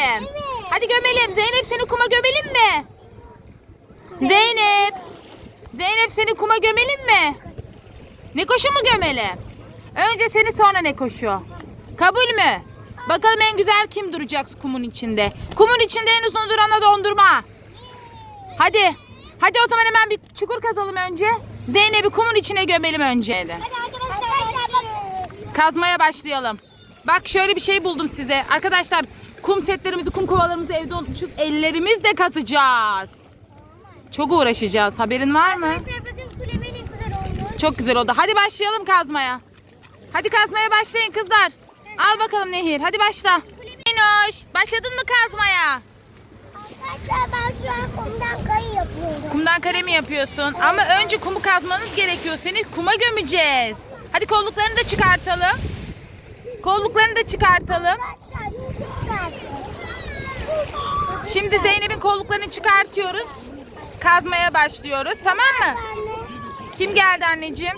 gömelim? Hadi gömelim. Zeynep seni kuma gömelim mi? Zeynep. Zeynep seni kuma gömelim mi? Nekoşu mu gömelim? Önce seni sonra Nekoşu. Kabul mü? Bakalım en güzel kim duracak kumun içinde? Kumun içinde en uzun durana dondurma. Hadi. Hadi o zaman hemen bir çukur kazalım önce. Zeynep'i kumun içine gömelim önce. de. Hadi arkadaşlar bakın. Kazmaya başlayalım. Bak şöyle bir şey buldum size. Arkadaşlar kum setlerimizi, kum kovalarımızı evde unutmuşuz. Ellerimizle kazacağız. Çok uğraşacağız. Haberin var mı? Arkadaşlar bakın güzel olmuş. Çok güzel oldu. Hadi başlayalım kazmaya. Hadi kazmaya başlayın kızlar. Al bakalım Nehir. Hadi başla. Minoş, başladın mı kazmaya? Arkadaşlar ben şu an kumdan kayı yapıyorum. Kumdan kare mi yapıyorsun? Ama önce kumu kazmanız gerekiyor. Seni kuma gömeceğiz. Hadi kolluklarını da çıkartalım. Kolluklarını da çıkartalım. Şimdi Zeynep'in kolluklarını çıkartıyoruz. Kazmaya başlıyoruz. Tamam mı? Kim geldi anneciğim?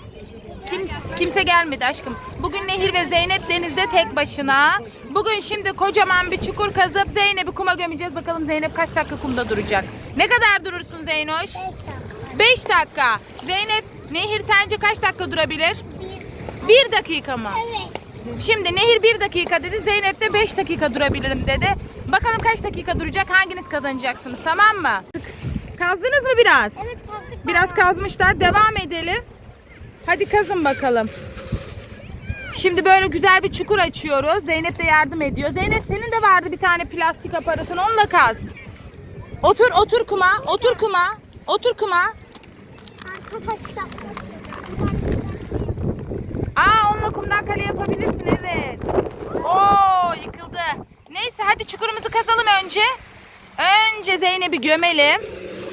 Kim, kimse gelmedi aşkım. Bugün Nehir ve Zeynep denizde tek başına. Bugün şimdi kocaman bir çukur kazıp Zeynep'i kuma gömeceğiz. Bakalım Zeynep kaç dakika kumda duracak. Ne kadar durursun Zeynoş? 5 dakika. 5 dakika. Zeynep, Nehir sence kaç dakika durabilir? 1. 1 dakika mı? Evet. Şimdi Nehir 1 dakika dedi, Zeynep de 5 dakika durabilirim dedi. Bakalım kaç dakika duracak, hanginiz kazanacaksınız tamam mı? Kazdınız mı biraz? Evet kazdık. Biraz kazmışlar, devam edelim. Hadi kazın bakalım. Şimdi böyle güzel bir çukur açıyoruz. Zeynep de yardım ediyor. Zeynep senin de vardı bir tane plastik aparatın, onunla kaz. Otur, otur kuma, otur kuma, otur kuma. Arkadaşlar. Kumdan kale yapabilirsin evet. Oo yıkıldı. Neyse hadi çukurumuzu kazalım önce. Önce Zeynep'i gömelim.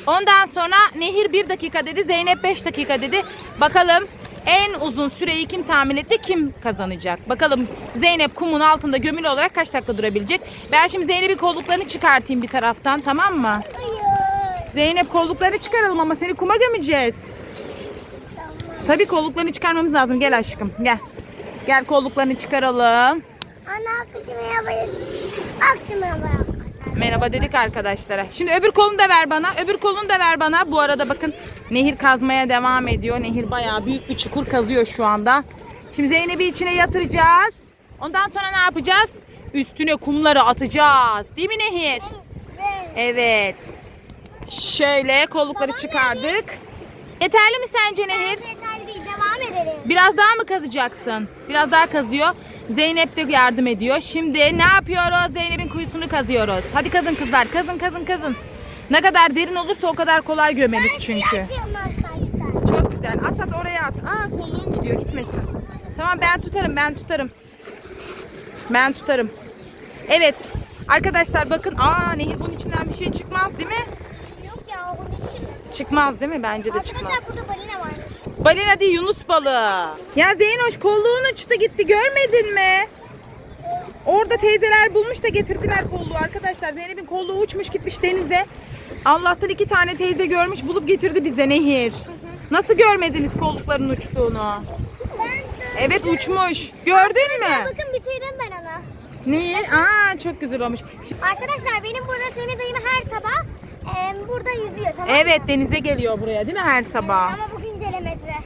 Ondan sonra Nehir 1 dakika dedi, Zeynep 5 dakika dedi. Bakalım en uzun süreyi kim tahmin etti, kim kazanacak? Bakalım Zeynep kumun altında gömülü olarak kaç dakika durabilecek? Ben şimdi Zeynep'in kolluklarını çıkartayım bir taraftan tamam mı? Hayır. Zeynep kolluklarını çıkaralım ama seni kuma gömeceğiz. Tamam. Tabii kolluklarını çıkarmamız lazım. Gel aşkım gel. Gel kolluklarını çıkaralım. Ana akışımı yapayım. Akışımı yapayım. Merhaba dedik arkadaşlara. Şimdi öbür kolunu da ver bana. Öbür kolunu da ver bana. Bu arada bakın nehir kazmaya devam ediyor. Nehir bayağı büyük bir çukur kazıyor şu anda. Şimdi Zeynep'i içine yatıracağız. Ondan sonra ne yapacağız? Üstüne kumları atacağız. Değil mi Nehir? Evet. Şöyle kollukları çıkardık. Yeterli mi sence Nehir? Devam edelim. Biraz daha mı kazacaksın? Biraz daha kazıyor. Zeynep de yardım ediyor. Şimdi ne yapıyoruz? Zeynep'in kuyusunu kazıyoruz. Hadi kazın kızlar. Kazın kazın kazın. Ne kadar derin olursa o kadar kolay gömeriz çünkü. Arkadaşlar. Çok güzel. At at oraya at. Aa kolluğun gidiyor gitmesin. Tamam ben tutarım ben tutarım. Ben tutarım. Evet. Arkadaşlar bakın. Aa nehir bunun içinden bir şey çıkmaz değil mi? Yok ya onun için. Çıkmaz değil mi? Bence de çıkmaz. Arkadaşlar burada balina varmış. Balina değil Yunus balığı. Ya Zeynoş kolluğun uçtu gitti görmedin mi? Orada teyzeler bulmuş da getirdiler kolluğu arkadaşlar. Zeynep'in kolluğu uçmuş gitmiş denize. Allah'tan iki tane teyze görmüş bulup getirdi bize Nehir. Nasıl görmediniz kollukların uçtuğunu? Evet uçmuş. Gördün mü? Bakın bitirdim ben onu. Neyi? Aa çok güzel olmuş. Arkadaşlar benim burada Semih dayım her sabah em, burada yüzüyor tamam mı? Evet denize geliyor buraya değil mi her sabah? Ama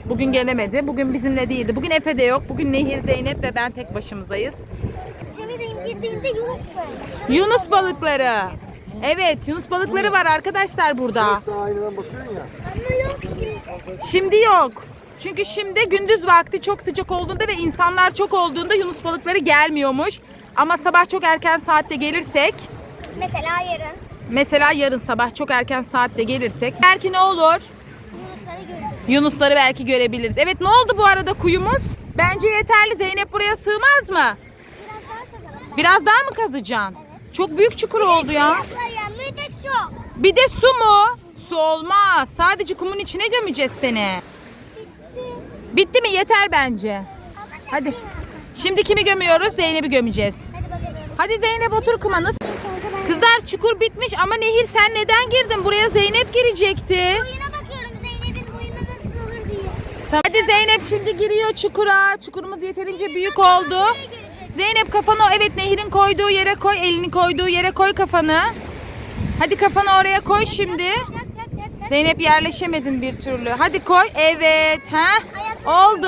bugün gelemedi. Bugün bizimle değildi. Bugün Efe de yok. Bugün Nehir, Zeynep ve ben tek başımızayız. Semih dayım girdiğinde Yunus görmüş. Yunus balıkları. Evet, Yunus balıkları var arkadaşlar burada. Aynadan bakıyorsun ya. Ama yok şimdi. Şimdi yok. Çünkü şimdi gündüz vakti çok sıcak olduğunda ve insanlar çok olduğunda Yunus balıkları gelmiyormuş. Ama sabah çok erken saatte gelirsek, Mesela yarın mesela yarın sabah çok erken saatte gelirsek belki ne olur? Yunusları belki görebiliriz. Evet ne oldu bu arada kuyumuz? Bence yeterli. Zeynep buraya sığmaz mı? Biraz daha kazalım. Biraz daha mı kazacaksın? Çok büyük çukur oldu ya. Bir de şu. Bir de su mu? Su olmaz. Sadece kumun içine gömeceğiz seni. Bitti. Bitti mi? Yeter bence. Hadi. Şimdi kimi gömüyoruz? Zeynep'i gömeceğiz. Hadi bakalım. Hadi Zeynep otur. Kanka ben Kızlar çukur bitmiş ama Nehir sen neden girdin? Buraya Zeynep girecekti. boyuna bakıyorum Zeynep'in boyuna nasıl olur diye. Tamam. Hadi Zeynep şimdi giriyor çukura. Çukurumuz yeterince büyük oldu. Zeynep kafanı evet Nehir'in koyduğu yere koy. Elini koyduğu yere koy kafanı. Hadi kafanı oraya koy şimdi. Zeynep yerleşemedin bir türlü. Hadi koy. Evet. Ha? Oldu.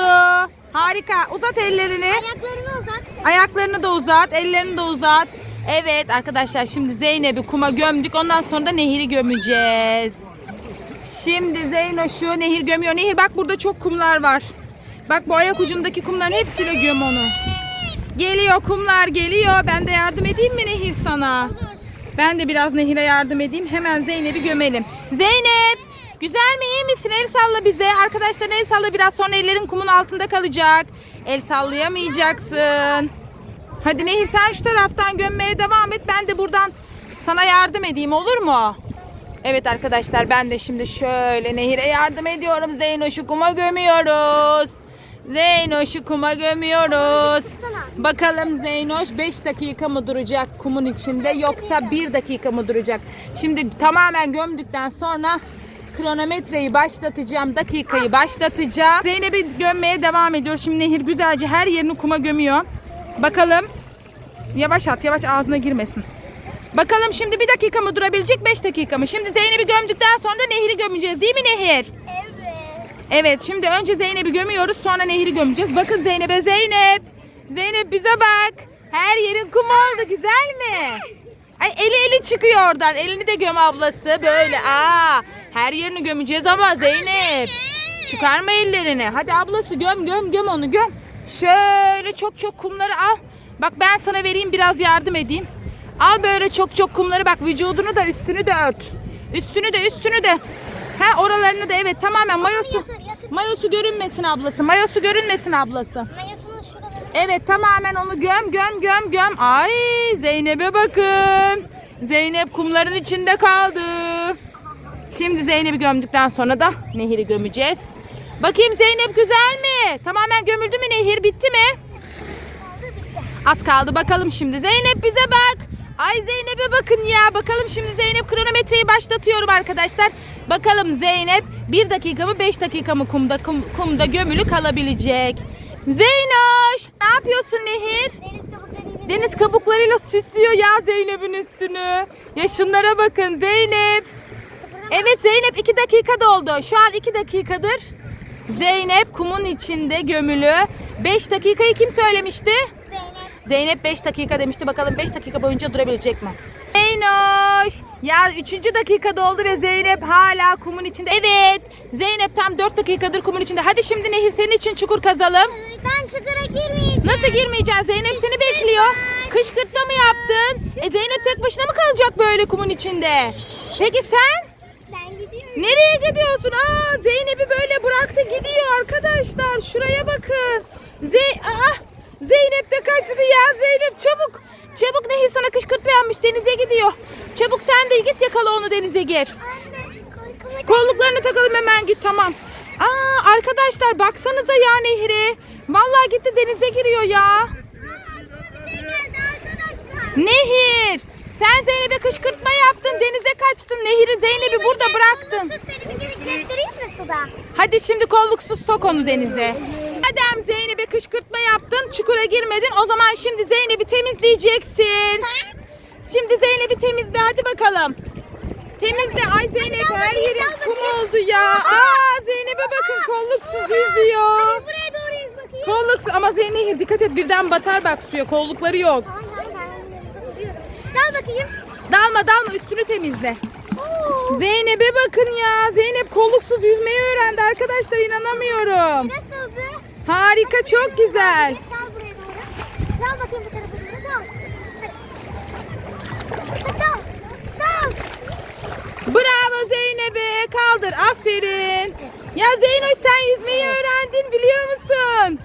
Harika. Uzat ellerini. Ayaklarını uzat. Ayaklarını da uzat. Ellerini de uzat. Evet arkadaşlar şimdi Zeynep'i kuma gömdük. Ondan sonra da Nehir'i gömeceğiz. Şimdi Zeyno şu Nehir gömüyor. Nehir bak burada çok kumlar var. Bak bu ayak ucundaki kumların hepsiyle göm onu. Geliyor kumlar geliyor. Ben de yardım edeyim mi Nehir sana? Ben de biraz Nehir'e yardım edeyim. Hemen Zeynep'i gömelim. Zeynep! Güzel mi iyi misin? El salla bize. Arkadaşlar el salla biraz sonra ellerin kumun altında kalacak. El sallayamayacaksın. Hadi Nehir sen şu taraftan gömmeye devam et. Ben de buradan sana yardım edeyim olur mu? Evet arkadaşlar ben de şimdi şöyle Nehir'e yardım ediyorum. Zeynoş'u kuma gömüyoruz. Zeynoş'u kuma gömüyoruz. Bakalım Zeynoş 5 dakika mı duracak kumun içinde yoksa 1 dakika mı duracak? Şimdi tamamen gömdükten sonra kronometreyi başlatacağım. Dakikayı başlatacağım. Zeynep'i gömmeye devam ediyor. Şimdi Nehir güzelce her yerini kuma gömüyor. Bakalım. Yavaş at yavaş ağzına girmesin. Bakalım şimdi bir dakika mı durabilecek 5 dakika mı? Şimdi Zeynep'i gömdükten sonra da Nehir'i gömeceğiz değil mi Nehir? Evet. Evet şimdi önce Zeynep'i gömüyoruz sonra Nehir'i gömeceğiz. Bakın Zeynep'e Zeynep. Zeynep bize bak. Her yerin kum oldu güzel mi? Ay eli eli çıkıyor oradan. Elini de göm ablası böyle. Aa, her yerini gömeceğiz ama Zeynep. Çıkarma ellerini. Hadi ablası göm göm göm onu göm. Şöyle çok çok kumları al. Bak ben sana vereyim biraz yardım edeyim. Al böyle çok çok kumları bak vücudunu da üstünü de ört. Üstünü de üstünü de. Ha oralarını da evet tamamen mayosu. Mayosu görünmesin ablası. Mayosu görünmesin ablası. Evet tamamen onu göm göm göm göm. Ay Zeynep'e bakın. Zeynep kumların içinde kaldı. Şimdi Zeynep'i gömdükten sonra da Nehir'i gömeceğiz. Bakayım Zeynep güzel mi? Tamamen gömüldü mü Nehir? Bitti mi? Az kaldı bakalım şimdi. Zeynep bize bak. Ay Zeynep'e bakın ya. Bakalım şimdi Zeynep kronometreyi başlatıyorum arkadaşlar. Bakalım Zeynep 1 dakika mı 5 dakika mı kumda kum- kumda gömülü kalabilecek. Zeynoş ne yapıyorsun Nehir? Deniz kabuklarıyla. Deniz kabuklarıyla süslüyor ya Zeynep'in üstünü. Ya şunlara bakın Zeynep. Evet Zeynep 2 dakika doldu. Şu an 2 dakikadır. Zeynep kumun içinde gömülü. 5 dakikayı kim söylemişti? Zeynep. Zeynep 5 dakika demişti. Bakalım 5 dakika boyunca durabilecek mi? Zeynoş! Ya 3. dakika doldu ve Zeynep hala kumun içinde. Evet! Zeynep tam 4 dakikadır kumun içinde. Hadi şimdi Nehir senin için çukur kazalım. Ben çukura girmeyeceğim. Nasıl girmeyeceksin? Zeynep seni bekliyor. Kışkırtma mı yaptın? E Zeynep tek başına mı kalacak böyle kumun içinde? Peki sen? Ben gidiyorum. Nereye gidiyorsun? Aa Zeynep'i böyle bıraktı gidiyor arkadaşlar. Şuraya bakın. Zey Aa, Zeynep de kaçtı ya. Zeynep çabuk. Çabuk Nehir sana kışkırtma yapmış denize gidiyor. Çabuk sen de git yakala onu denize gir. Anne. Kolluklarını takalım hemen git tamam. Aa arkadaşlar baksanıza ya Nehir'e. Vallahi gitti denize giriyor ya. Aa, şey. Nehir sen Zeynep'e kışkırtma yaptın denize kaçtın. Nehir'i Zeynep'i burada bıraktın. Sus seni bir kere kestireyim mi suda? Hadi şimdi kolluksuz sok onu denize. Madem Zeynep'e kışkırtma yaptın, çukura girmedin. O zaman şimdi Zeynep'i temizleyeceksin. Şimdi Zeynep'i temizle hadi bakalım. Temizle. Ay Zeynep her yerin kum oldu ya. Aa Zeynep'e bakın kolluksuz yüzüyor. Hadi buraya. Kolluksuz ama Zeynep dikkat et birden batar bak suya. Kollukları yok. Tamam tamam. Dal bakayım. Dalma dalma üstünü temizle. Oo. Zeynep'e bakın ya. Zeynep kolluksuz yüzmeyi öğrendi arkadaşlar inanamıyorum. Nasıldı? Harika çok güzel. Dal buraya doğru. Dal bakayım bu tarafa doğru. Dal. Hadi. Dal. Dal. Bravo Zeynep'e kaldır aferin. Ya Zeynoş sen yüzmeyi öğrendin biliyor musun?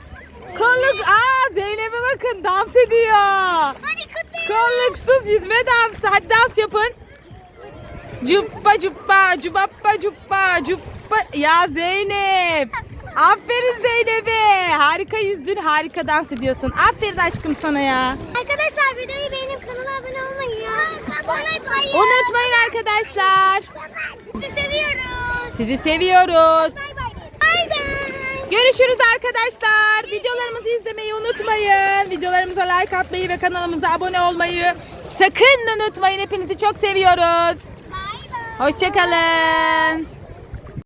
Kolluk aa Zeynep'e bakın dans ediyor. Hadi kutlayalım. Kolluksuz yüzme dansı. Hadi dans yapın. Cuppa cuppa cubappa cuppa cuppa. Ya Zeynep. Aferin Zeynep'e. Harika yüzdün harika dans ediyorsun. Aferin aşkım sana ya. Arkadaşlar videoyu beğenip kanala abone olmayı unutmayın. Unutmayın arkadaşlar. Sizi seviyoruz. Sizi seviyoruz. Bay bay. Bay bay. Görüşürüz arkadaşlar. Videolarımızı izlemeyi unutmayın. Videolarımıza like atmayı ve kanalımıza abone olmayı sakın unutmayın. Hepinizi çok seviyoruz. Bay bay. Hoşçakalın.